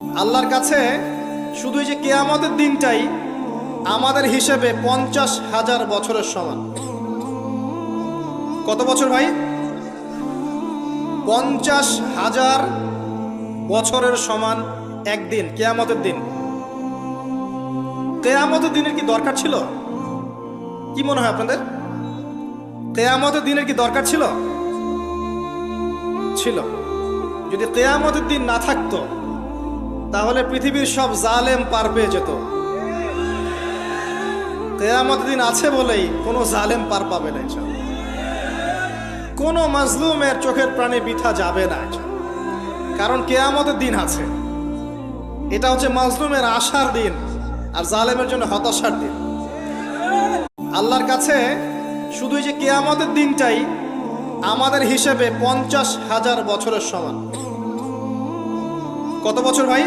আল্লাহর কাছে শুধু যে কেয়ামতের দিনটাই আমাদের হিসেবে পঞ্চাশ হাজার বছরের সমান। কত বছর ভাই? পঞ্চাশ হাজার বছরের সমান একদিন, কেয়ামতের দিন। কেয়ামতের দিনের কি দরকার ছিল? কি মনে হয় আপনাদের? কেয়ামতের দিনের কি দরকার ছিল? ছিল। যদি কেয়ামতের দিন না থাকতো তাহলে পৃথিবীর সব জালেম পার পেয়ে যেত। কেয়ামত দিন আছে বলেই কোনো জালেম পার পাবে না। কোনো মাজলুমের চোখের প্রাণে বিথা যাবে না। কারণ কেয়ামতের দিন আছে। এটা হচ্ছে মাজলুমের আশার দিন আর জালেমের জন্য হতাশার দিন। আল্লাহর কাছে শুধু যে কেয়ামতের দিনটাই আমাদের হিসেবে পঞ্চাশ হাজার বছরের সমান। কত বছর ভাই?